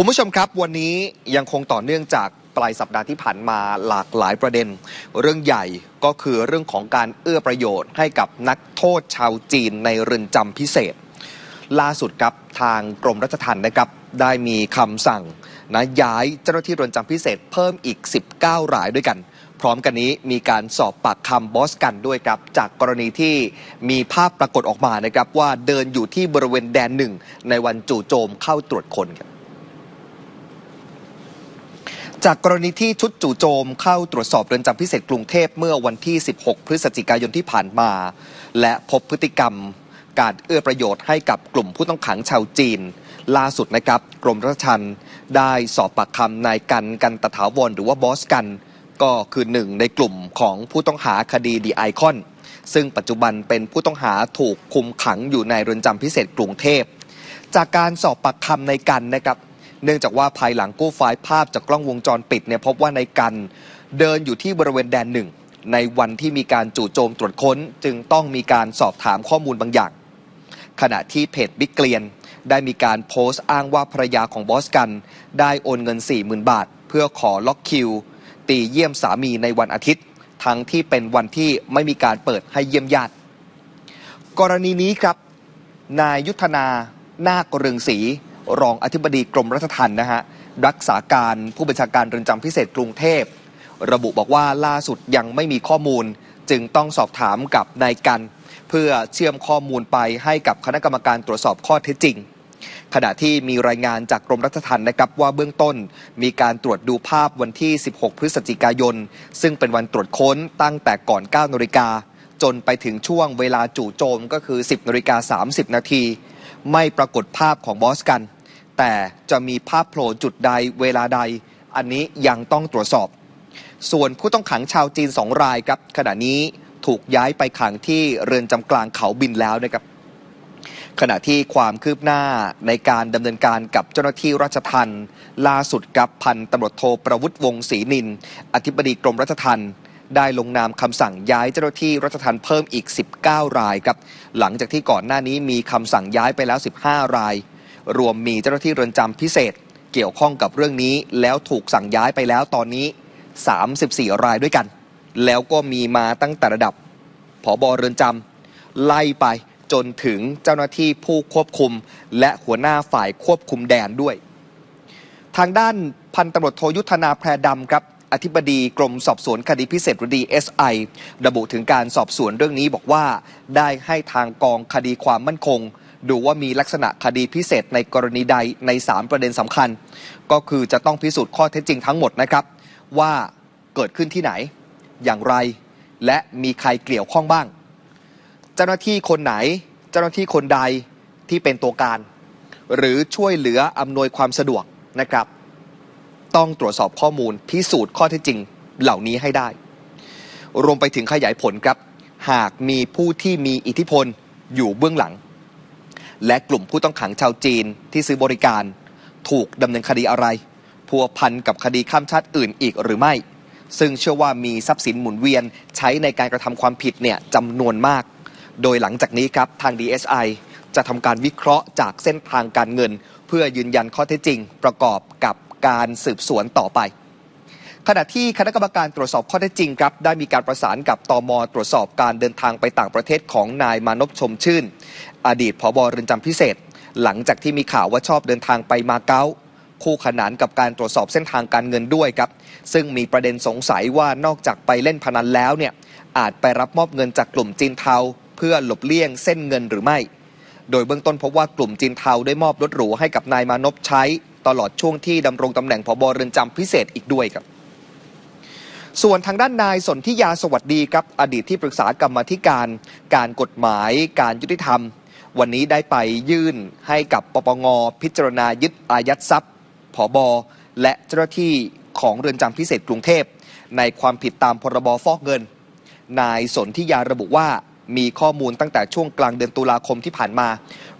คุณผู้ชมครับวันนี้ยังคงต่อเนื่องจากปลายสัปดาห์ที่ผ่านมาหลากหลายประเด็น เรื่องใหญ่ก็คือเรื่องของการเอื้อประโยชน์ให้กับนักโทษชาวจีนในเรือนจำพิเศษ ล่าสุดครับทางกรมรัชทัณฑ์นะครับได้มีคำสั่งนะย้ายเจ้าหน้าที่เรือนจำพิเศษเพิ่มอีก 19 รายด้วยกัน พร้อมกันนี้มีการสอบปากคำบอสกันด้วยครับ จากกรณีที่มีภาพปรากฏออกมานะครับว่าเดินอยู่ที่บริเวณแดนหนึ่งในวันจู่โจมเข้าตรวจคนครับ จากกรณีที่ชุดจู่โจมเข้าตรวจสอบเรือนจำพิเศษกรุงเทพเมื่อวันที่ 16 พฤศจิกายนที่ผ่านมา และพบพฤติกรรม การเอื้อประโยชน์ให้กับกลุ่มผู้ต้องขังชาวจีน ล่าสุดนะครับกรมราชทัณฑ์ได้สอบปากคำนายกันกันตถาวรหรือว่าบอสกัน ก็คือหนึ่งในกลุ่มของผู้ต้องหาคดีดีไอคอน ซึ่งปัจจุบันเป็นผู้ต้องหาถูกคุมขังอยู่ในเรือนจำพิเศษกรุงเทพ จากการสอบปากคำในกันนะครับ เนื่องจากว่าภายหลังกู้ไฟล์ภาพจากกล้องวงจรปิดเนี่ยพบว่าในกันเดินอยู่ที่บริเวณแดนหนึ่งในวันที่มีการจู่โจมตรวจค้น จึงต้องมีการสอบถามข้อมูลบางอย่าง ขณะที่เพจบิ๊กเกลียน ได้มีการโพสต์อ้างว่าภรรยาของบอสกัน ได้โอนเงิน 40,000 บาท เพื่อขอล็อกคิว ตีเยี่ยมสามีในวันอาทิตย์ ทั้งที่เป็นวันที่ไม่มีการเปิดให้เยี่ยมญาติ กรณีนี้ครับ นายยุทธนา นาคเรืองศรี รองอธิบดีกรมรัชทัณฑ์นะฮะรักษาการผู้บัญชาการเรือนจำพิเศษกรุงเทพ ระบุบอกว่าล่าสุดยังไม่มีข้อมูล จึงต้องสอบถามกับนายกัน เพื่อเชื่อมข้อมูลไปให้กับคณะกรรมการตรวจสอบข้อเท็จจริง ขณะที่มีรายงานจากกรมรัชทัณฑ์นะครับว่าเบื้องต้นมีการตรวจดูภาพวันที่ 16 พฤศจิกายน ซึ่งเป็นวันตรวจค้นตั้งแต่ก่อน 9นาฬิกาจนไปถึงช่วงเวลาจู่โจมก็คือ 10นาฬิกา30 นาที ไม่ปรากฏภาพของบอสกัน แต่จะมีภาพโผล่จุดใดเวลาใด อันนี้ยังต้องตรวจสอบ ส่วนผู้ต้องขังชาวจีนสองรายครับ ขณะนี้ถูกย้ายไปขังที่เรือนจำกลางเขาบินแล้วนะครับ ขณะที่ความคืบหน้าในการดำเนินการกับเจ้าหน้าที่ราชทัณฑ์ล่าสุดกับพันตำรวจโทประวุฒิวงศ์ศรีนิน อธิบดีกรมราชทัณฑ์ได้ลงนามคำสั่งย้ายเจ้าหน้าที่ราชทัณฑ์เพิ่มอีก 19 รายครับ หลังจากที่ก่อนหน้านี้มีคำสั่งย้ายไปแล้ว 15 ราย รวมมีเจ้าหน้าที่เรือนจำพิเศษ เกี่ยวข้องกับเรื่องนี้ แล้วถูกสั่งย้ายไปแล้วตอนนี้ 34 รายด้วยกัน แล้วก็มีมาตั้งแต่ระดับผอบเรือนจำไล่ไปจนถึงเจ้าหน้าที่ผู้ควบคุม และหัวหน้าฝ่ายควบคุมแดนด้วย ทางด้านพันตำรวจโทยุทธนาแพรดำครับอธิบดีกรมสอบสวนคดีพิเศษหรือ DSI ระบุถึงการสอบสวนเรื่องนี้บอกว่า ได้ให้ทางกองคดีความมั่นคง ดูว่ามีลักษณะคดีพิเศษในกรณีใดใน 3 ประเด็นสำคัญ ก็คือจะต้องพิสูจน์ข้อเท็จจริงทั้งหมดนะครับ ว่าเกิดขึ้นที่ไหน อย่างไร และมีใครเกี่ยวข้องบ้าง เจ้าหน้าที่คนไหน เจ้าหน้าที่คนใดที่เป็นตัวการ หรือช่วยเหลืออำนวยความสะดวกนะครับ ต้องตรวจสอบข้อมูลพิสูจน์ข้อเท็จจริงเหล่านี้ให้ได้ รวมไปถึงขยายผลครับ หากมีผู้ที่มีอิทธิพลอยู่เบื้องหลัง และกลุ่มผู้ต้องขังชาวจีนที่ซื้อบริการ ถูกดำเนินคดีอะไร พัวพันกับคดีข้ามชาติอื่นอีกหรือไม่ ซึ่งเชื่อว่ามีทรัพย์สินหมุนเวียนใช้ในการกระทำความผิดเนี่ยจำนวนมาก โดยหลังจากนี้ครับทาง DSI จะทำการวิเคราะห์จากเส้นทางการเงิน เพื่อยืนยันข้อเท็จจริง ประกอบกับการสืบสวนต่อไป ขณะที่คณะกรรมการตรวจสอบข้อเท็จจริงครับได้มีการประสานกับตมตรวจสอบการเดินทางไปต่างประเทศของนายมานพชมชื่น อดีตผบเรือนจำพิเศษ หลังจากที่มีข่าวว่าชอบเดินทางไปมาเก๊าคู่ขนานกับการตรวจสอบเส้นทางการเงินด้วยครับ ซึ่งมีประเด็นสงสัยว่านอกจากไปเล่นพนันแล้วเนี่ยอาจไปรับมอบเงินจากกลุ่มจีนเทา เพื่อหลบเลี่ยงเส้นเงินหรือไม่ โดยเบื้องต้นพบว่ากลุ่มจีนเทาได้มอบรถหรูให้กับนายมานพใช้ ตลอดช่วงที่ดำรงตำแหน่งผบเรือนจำพิเศษอีกด้วยครับ ส่วนทางด้านนายสนธิยาสวัสดีครับอดีตที่ปรึกษากรรมธิการ การกฎหมาย การยุติธรรม วันนี้ได้ไปยื่นให้กับปปงพิจารณายึดอายัดทรัพย์ผบและเจ้าหน้าที่ของเรือนจำพิเศษกรุงเทพ ในความผิดตามพรบฟอกเงิน นายสนธิยาระบุว่ามีข้อมูลตั้งแต่ช่วงกลางเดือนตุลาคมที่ผ่านมา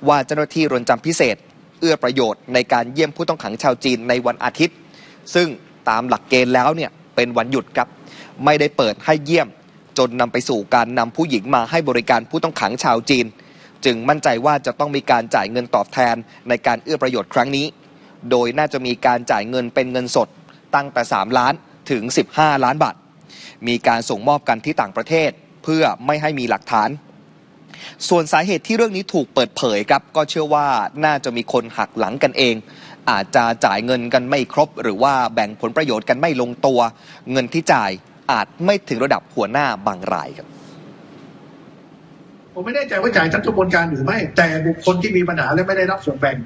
ว่าเจ้าหน้าที่เรือนจำพิเศษ เอื้อประโยชน์ในการเยี่ยมผู้ต้องขังชาวจีนในวันอาทิตย์ ซึ่งตามหลักเกณฑ์แล้วเนี่ย เป็นวันหยุดครับ ไม่ได้เปิดให้เยี่ยม จนนำไปสู่การนำผู้หญิงมาให้บริการผู้ต้องขังชาวจีน จึงมั่นใจว่าจะต้องมีการจ่ายเงินตอบแทนในการเอื้อประโยชน์ครั้งนี้ โดยน่าจะมีการจ่ายเงินเป็นเงินสด ตั้งแต่ 3 ล้านถึง 15 ล้านบาท มีการส่งมอบกันที่ต่างประเทศเพื่อไม่ให้มีหลักฐาน ส่วนสาเหตุที่เรื่องนี้ถูกเปิดเผยครับ ก็เชื่อว่าน่าจะมีคนหักหลังกันเอง อาจจะจ่ายเงินกันไม่ครบ หรือว่าแบ่งผลประโยชน์กันไม่ลงตัว เงินที่จ่ายอาจไม่ถึงระดับหัวหน้าบางรายครับผมไม่แน่ใจว่าจ่ายทั้งกระบวนการหรือไม่ แต่บุคคลที่มีปัญหาและไม่ได้รับส่วนแบ่ง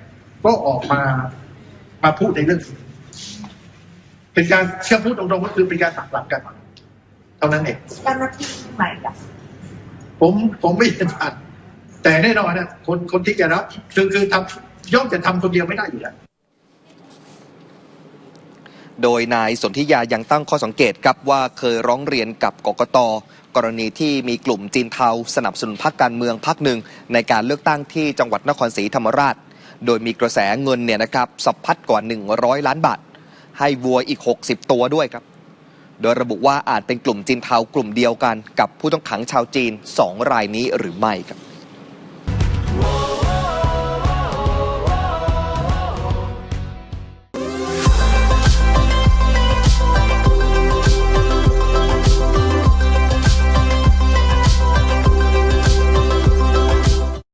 ก็ออกมามาพูดในเรื่องนี้เป็นการเชื่อพูดตรงๆก็คือเป็นการหักหลังกันเท่านั้นเองเจ้าหน้าที่ใหม่กับผมผมไม่เห็นผ่านแต่แน่นอนนะคนคนที่จะรับคือคือทำย่อมจะทำคนเดียวไม่ได้อยู่แล้ว โดยนายสนธิยายังตั้งข้อสังเกตครับว่าเคยร้องเรียนกับกกตกรณีที่มีกลุ่มจีนเทาสนับสนุนพรรคการเมืองพรรคหนึ่ง ในการเลือกตั้งที่จังหวัดนครศรีธรรมราช โดยมีกระแสเงินเนี่ยนะครับสับพัดกว่า 100 ล้านบาท ให้วัวอีก 60 ตัวด้วยครับ โดยระบุว่าอาจเป็นกลุ่มจีนเทากลุ่มเดียวกัน กับผู้ต้องขังชาวจีน 2 รายนี้หรือไม่ครับ